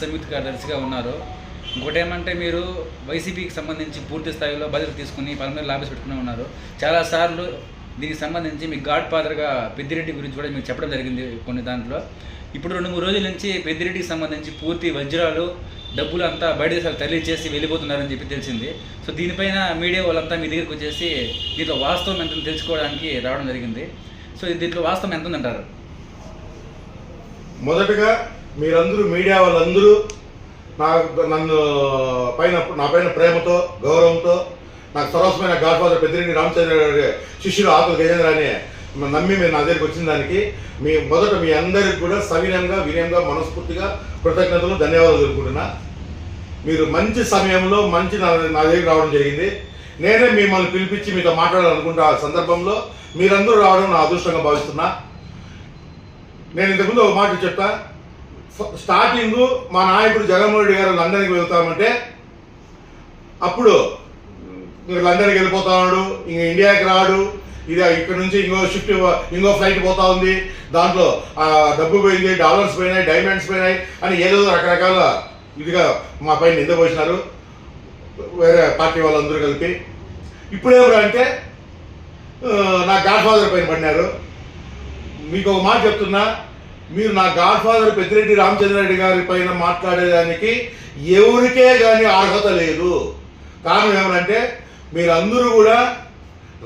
సంయుక్త కార్యదర్శిగా ఉన్నారు. ఇంకోటి ఏమంటే మీరు వైసీపీకి సంబంధించి పూర్తి స్థాయిలో బదులు తీసుకుని పలువురు లాభేసి పెట్టుకుని ఉన్నారు. చాలాసార్లు దీనికి సంబంధించి మీ గాడ్ ఫాదర్గా పెద్దిరెడ్డి గురించి కూడా మీకు చెప్పడం జరిగింది కొన్ని దాంట్లో. ఇప్పుడు రెండు మూడు రోజుల నుంచి పెద్దిరెడ్డికి సంబంధించి పూర్తి వజ్రాలు డబ్బులు అంతా బయట దేశాలు తరలి చేసి వెళ్ళిపోతున్నారని చెప్పి తెలిసింది. సో దీనిపైన మీడియా వాళ్ళంతా మీ దగ్గరికి వచ్చేసి దీంట్లో వాస్తవం ఎంత తెలుసుకోవడానికి రావడం జరిగింది. సో దీంట్లో వాస్తవం ఎంత ఉందంటారు మొదటగా మీరందరూ మీడియా వాళ్ళందరూ నా నన్ను పైన నా పైన ప్రేమతో గౌరవంతో నాకు సరస్వమైన గాడ్ ఫాదర్ పెద్దిరెడ్డి రామచంద్ర గారి శిష్యుడు ఆకుల గజేంద్ర నమ్మి మీరు నా దగ్గరికి వచ్చిన దానికి మీ మొదట మీ అందరికి కూడా సవినయంగా వినయంగా మనస్ఫూర్తిగా కృతజ్ఞతలు ధన్యవాదాలు తెలుపుకుంటున్నా. మీరు మంచి సమయంలో మంచి నా నా దగ్గరికి రావడం జరిగింది. నేనే మిమ్మల్ని పిలిపించి మీతో మాట్లాడాలనుకుంటే ఆ సందర్భంలో మీరందరూ రావడం నా అదృష్టంగా భావిస్తున్నా. నేను ఇంతకుముందు ఒక మాట చెప్తా. స్టార్టింగ్ మా నాయకుడు జగన్మోహన్ రెడ్డి గారు లండన్కి వెళ్తామంటే అప్పుడు "మీరు లండన్కి వెళ్ళిపోతాడు ఇంక ఇండియాకి రాడు ఇది ఇక్కడ నుంచి ఇంకో షిఫ్ట్ ఇంకో ఫ్లైట్ పోతా ఉంది దాంట్లో డబ్బు పోయింది డాలర్స్ పోయినాయి డైమండ్స్ పోయినాయి అని ఏదో రకరకాల ఇదిగా మా పైన నింద పోసినారు వేరే పార్టీ వాళ్ళందరూ కలిపి. ఇప్పుడేమరా అంటే నా గాడ్ ఫాదర్ పైన పడినారు. మీకు ఒక మాట చెప్తున్నా మీరు నా గాడ్ ఫాదర్ పెద్దిరెడ్డి రామచంద్రరెడ్డి గారి పైన మాట్లాడేదానికి ఎవరికే కానీ అర్హత లేదు. కారణం ఏమనంటే మీరందరూ కూడా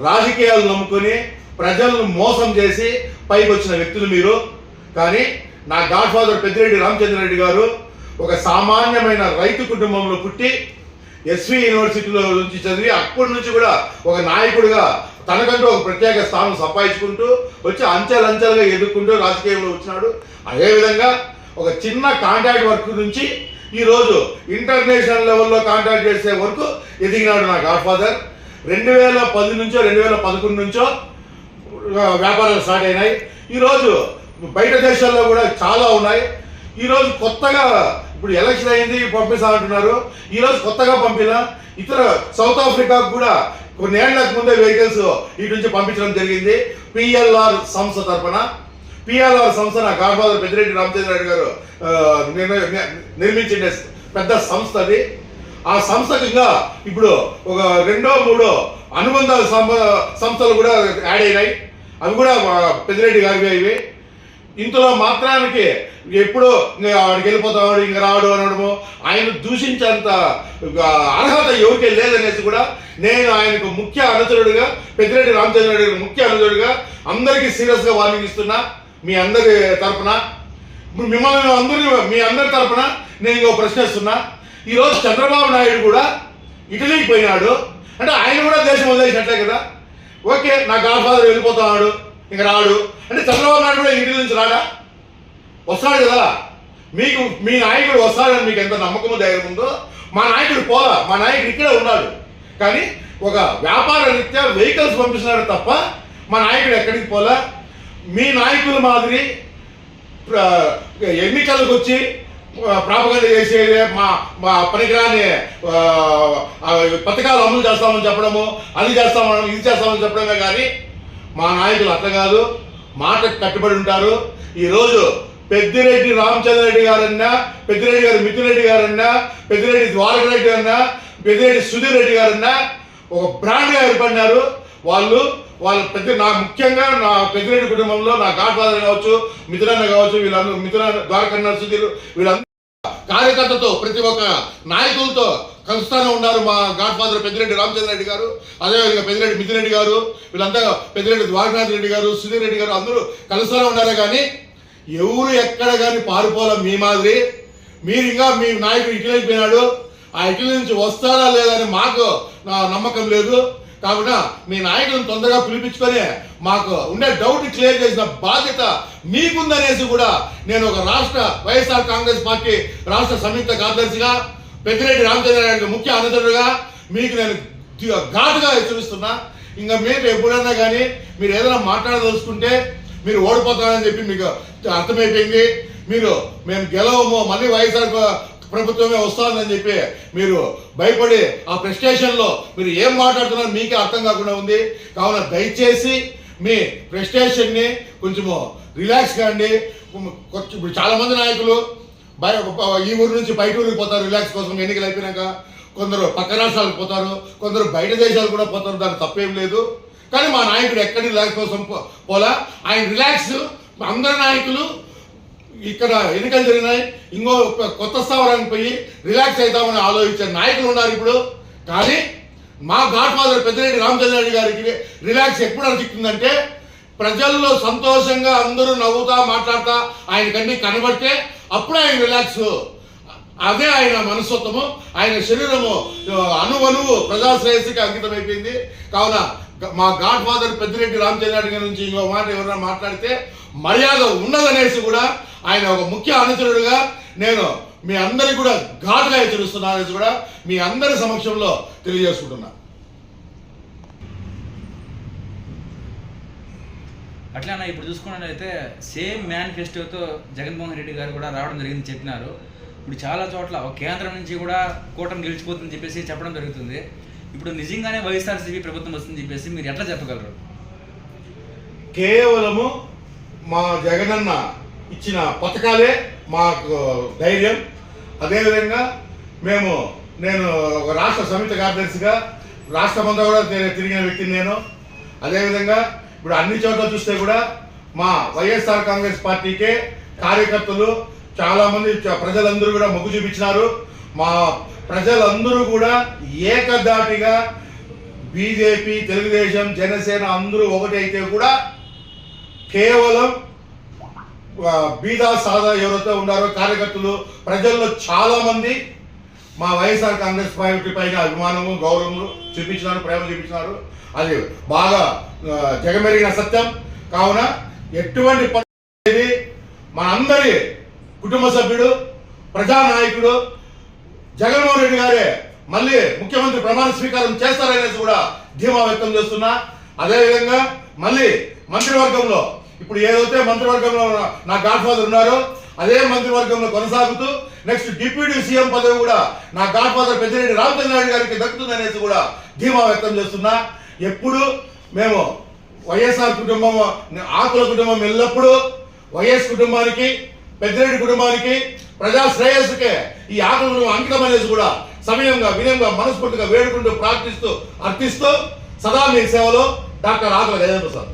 రాజకీయాలు నమ్ముకొని ప్రజలను మోసం చేసి పైకి వచ్చిన వ్యక్తులు మీరు. కానీ నా గాడ్ ఫాదర్ పెద్దిరెడ్డి రామచంద్రరెడ్డి గారు ఒక సామాన్యమైన రైతు కుటుంబంలో పుట్టి ఎస్వి యూనివర్సిటీలో నుంచి చదివి అప్పటి నుంచి కూడా ఒక నాయకుడిగా తనకంటూ ఒక ప్రత్యేక స్థానం సంపాదించుకుంటూ వచ్చి అంచెలంచెలుగా ఎదుర్కొంటూ రాజకీయంలో వచ్చినాడు. అదేవిధంగా ఒక చిన్న కాంటాక్ట్ వర్క్ నుంచి ఈరోజు ఇంటర్నేషనల్ లెవెల్లో కాంటాక్ట్ చేసే వరకు ఎదిగినాడు నా గాడ్ ఫాదర్ రెండు వేల పది నుంచో రెండు వేల పదకొండు నుంచో వ్యాపారాలు స్టార్ట్ అయినాయి. ఈరోజు బయట దేశాల్లో కూడా చాలా ఉన్నాయి. ఈరోజు కొత్తగా ఇప్పుడు ఎలక్షన్ అయింది పంపిస్తా అంటున్నారు ఈరోజు కొత్తగా పంపిన ఇతర సౌత్ ఆఫ్రికాకు కూడా కొన్ని ఏళ్ళకు ముందే వెహికల్స్ ఇటు నుంచి పంపించడం జరిగింది. పిఎల్ఆర్ సంస్థ తరఫున పిఎల్ఆర్ సంస్థ నా గాడ్ఫాదర్ పెద్దిరెడ్డి రామచంద్ర రెడ్డి గారు నిర్మించిన పెద్ద సంస్థ అది. ఆ సంస్థకు ఇంకా ఇప్పుడు ఒక రెండో మూడో అనుబంధ సంబ- సంస్థలు కూడా యాడ్ అయినాయి. అవి కూడా పెద్దిరెడ్డి గారివి ఇవి. ఇంతలో మాత్రానికి ఎప్పుడో ఇంకా ఆడికి వెళ్ళిపోతాడు ఇంక రాడు అనడము. ఆయన దూషించేంత అర్హత ఎవరికి లేదనేసి కూడా నేను ఆయనకు ముఖ్య అనుచరుడుగా పెద్దిరెడ్డి రామచంద్ర రెడ్డి ముఖ్య అనుచరుడిగా అందరికీ సీరియస్గా వార్నింగ్ ఇస్తున్నా. మీ అందరి తరపున ఇప్పుడు మిమ్మల్ని అందరి మీ అందరి తరపున నేను ఇంకో ప్రశ్నిస్తున్నా ఈరోజు చంద్రబాబు నాయుడు కూడా ఇటలీకి పోయినాడు. అంటే ఆయన కూడా దేశం వదిలేసినట్లే కదా. ఓకే నా గాడ్ ఫాదర్ వెళ్ళిపోతున్నాడు. ఇంక రాడు. అంటే చంద్రబాబు నాయుడు కూడా ఇంటి నుంచి రాడా? వస్తాడు కదా. మీకు మీ నాయకుడు వస్తాడని మీకు ఎంత నమ్మకము ధైర్యం ఉందో మా నాయకుడు పోలా. మా నాయకుడు ఇక్కడే ఉన్నాడు. కానీ ఒక వ్యాపార రీత్యా వెహికల్స్ పంపిస్తున్నాడు తప్ప మా నాయకుడు ఎక్కడికి పోలా? మీ నాయకుల మాదిరి ఎన్నికలకు వచ్చి ప్రాపగండ చేసేది మా మా పనికిరాని పథకాలు అమలు చేస్తామని చెప్పడము అది చేస్తామని ఇది చేస్తామని చెప్పడమే కానీ మా నాయకులు అట్లా కాదు మాటకు కట్టుబడి ఉంటారు. ఈరోజు పెద్దిరెడ్డి రామచంద్ర రెడ్డి గారన్నా పెద్దిరెడ్డి గారు మిథునరెడ్డి గారన్నా పెద్దిరెడ్డి ద్వారక రెడ్డి అన్నా పెద్దిరెడ్డి సుధీర్ రెడ్డి గారన్నా ఒక బ్రాండ్గా ఏర్పడినారు. వాళ్ళు వాళ్ళ పెద్ద నా ముఖ్యంగా నా పెద్దిరెడ్డి కుటుంబంలో నా గాడ్ ఫాదర్ కావచ్చు మిథునన్న కావచ్చు వీళ్ళందరూ మిథున ద్వారకన్న సుధీర్ వీళ్ళందరూ కార్యకర్తతో ప్రతి ఒక్క నాయకులతో కలుస్తానే ఉన్నారు మా గాడ్ ఫాదర్ పెద్దిరెడ్డి రామచంద్ర రెడ్డి గారు అదేవిధంగా పెద్దిరెడ్డి మిథున్ గారు వీళ్ళంతా పెద్దిరెడ్డి ద్వారకనాథ్ రెడ్డి గారు సుధీర్ రెడ్డి గారు అందరూ కలుస్తూనే ఉన్నారే కానీ ఎవరు ఎక్కడ కానీ పారిపోలే మీ మాదిరి. మీరు ఇంకా మీ నాయకుడు ఇటలీ వెళ్ళిపోయినాడు. ఆ ఇటలీ నుంచి వస్తాడా లేదా అని మాకు నా నమ్మకం లేదు. కాబట్టి మీ నాయకులను తొందరగా పిలిపించుకొని మాకు ఉండే డౌట్ క్లియర్ చేసిన బాధ్యత మీకుందనేసి కూడా నేను ఒక రాష్ట్ర వైఎస్ఆర్ కాంగ్రెస్ పార్టీ రాష్ట్ర సంయుక్త కార్యదర్శిగా పెద్దిరెడ్డి రామచంద్ర ముఖ్య అనుచరుడుగా మీకు నేను ఘాటుగా హెచ్చరిస్తున్నా. ఇంకా మీరు ఎప్పుడైనా కానీ మీరు ఏదైనా మాట్లాడదలుచుకుంటే మీరు ఓడిపోతారని చెప్పి మీకు అర్థమైపోయింది. మీరు మేము గెలవము మళ్ళీ వైఎస్ఆర్ ప్రభుత్వమే వస్తుందని చెప్పి మీరు భయపడి ఆ ప్రెస్టేషన్లో మీరు ఏం మాట్లాడుతున్నారో మీకే అర్థం కాకుండా ఉంది. కావున దయచేసి మీ ప్రెస్టేషన్ని కొంచెము రిలాక్స్ కాండి కొంచెం చాలా మంది నాయకులు బయ ఈ ఊరు నుంచి బయట ఊరికి పోతారు రిలాక్స్ కోసం ఎన్నికలు అయిపోయినాక. కొందరు పక్క రాష్ట్రాలకు పోతారు కొందరు బయట దేశాలు కూడా పోతారు దానికి తప్పేం లేదు. కానీ మా నాయకుడు ఎక్కడి రిలాక్స్ కోసం పోలా? ఆయన రిలాక్స్ అందరి నాయకులు ఇక్కడ ఎన్నికలు జరిగినాయి ఇంకో కొత్త స్థావరానికి పోయి రిలాక్స్ అవుతామని ఆలోచించే నాయకులు ఉన్నారు ఇప్పుడు. కానీ మా గాడ్ ఫాదర్ పెద్దిరెడ్డి రామచంద్రారెడ్డి గారికి రిలాక్స్ ఎప్పుడు అనిపిస్తుందంటే ప్రజల్లో సంతోషంగా అందరూ నవ్వుతా మాట్లాడతా ఆయన కన్నీ కనబడితే అప్పుడు ఆయన రిలాక్స్ అదే ఆయన మనస్తత్వము ఆయన శరీరము అనువనువు ప్రజాశ్రేయస్సుకి అంకితం అయిపోయింది కావున మా గాడ్ ఫాదర్ పెద్దిరెడ్డి రామచంద్రారెడ్డి గారి నుంచి ఇంకో మాట ఎవరైనా మాట్లాడితే మర్యాద ఉన్నదనేసి కూడా ఆయన ఒక ముఖ్య అనుచరుడుగా నేను మీ అందరికి కూడా ఘాటుగా హెచ్చరిస్తున్నాను అనేసి కూడా మీ అందరి సమక్షంలో తెలియజేసుకుంటున్నాను అట్లా అట్లానే ఇప్పుడు చూసుకున్నట్లయితే సేమ్ మేనిఫెస్టోతో జగన్మోహన్ రెడ్డి గారు కూడా రావడం జరిగింది చెప్పినారు. ఇప్పుడు చాలా చోట్ల ఒక కేంద్రం నుంచి కూడా కూటమి గెలిచిపోతుందని చెప్పేసి చెప్పడం జరుగుతుంది. ఇప్పుడు నిజంగానే వైఎస్ఆర్సీపీ ప్రభుత్వం వస్తుందని చెప్పేసి మీరు ఎట్లా చెప్పగలరు? కేవలము మా జగనన్న ఇచ్చిన పథకాలే మాకు ధైర్యం. అదేవిధంగా మేము నేను ఒక రాష్ట్ర సమితి కార్యదర్శిగా రాష్ట్రమంతా కూడా తిరిగిన వ్యక్తిని నేను. అదేవిధంగా ఇప్పుడు అన్ని చోట్ల చూస్తే కూడా మా వైఎస్ఆర్ కాంగ్రెస్ పార్టీకే కార్యకర్తలు చాలా మంది ప్రజలందరూ కూడా మొగ్గు చూపించినారు. మా ప్రజలందరూ కూడా ఏకదాటిగా బీజేపీ తెలుగుదేశం జనసేన అందరూ ఒకటైతే కూడా కేవలం బీదా సాదా ఎవరైతే ఉన్నారో కార్యకర్తలు ప్రజల్లో చాలా మంది మా వైఎస్ఆర్ కాంగ్రెస్ పార్టీ పైన అభిమానము గౌరవము చూపించినారు ప్రేమ చూపించినారు. అది బాగా జగమెరిగిన సత్యం. కావున ఎటువంటి పరిస్థితి మనందరి కుటుంబ సభ్యుడు ప్రజానాయకుడు జగన్మోహన్ రెడ్డి గారే మళ్ళీ ముఖ్యమంత్రి ప్రమాణ స్వీకారం చేస్తారనేసి కూడా ధీమా వ్యక్తం చేస్తున్నా. అదేవిధంగా మళ్ళీ మంత్రివర్గంలో ఇప్పుడు ఏదైతే మంత్రివర్గంలో ఉన్న నా గాడ్ ఫాదర్ ఉన్నారో అదే మంత్రివర్గంలో కొనసాగుతూ నెక్స్ట్ డిప్యూటీ సీఎం పదవి కూడా నా గాడ్ ఫాదర్ పెద్దిరెడ్డి రామచంద్రారెడ్డి గారికి దక్కుతుందనేసి కూడా ధీమా వ్యక్తం చేస్తున్నా. ఎప్పుడు మేము వైఎస్ఆర్ కుటుంబం ఆకుల కుటుంబం ఎల్లప్పుడూ వైఎస్ కుటుంబానికి పెద్దిరెడ్డి కుటుంబానికి ప్రజా శ్రేయస్సుకే ఈ ఆటలు అంకితం అనేసి కూడా సమయంగా వినయంగా మనస్ఫూర్తిగా వేడుకుంటూ ప్రార్థిస్తూ అర్థిస్తూ సదా మీ సేవలో డాక్టర్ ఆకుల గజేంద్ర సార్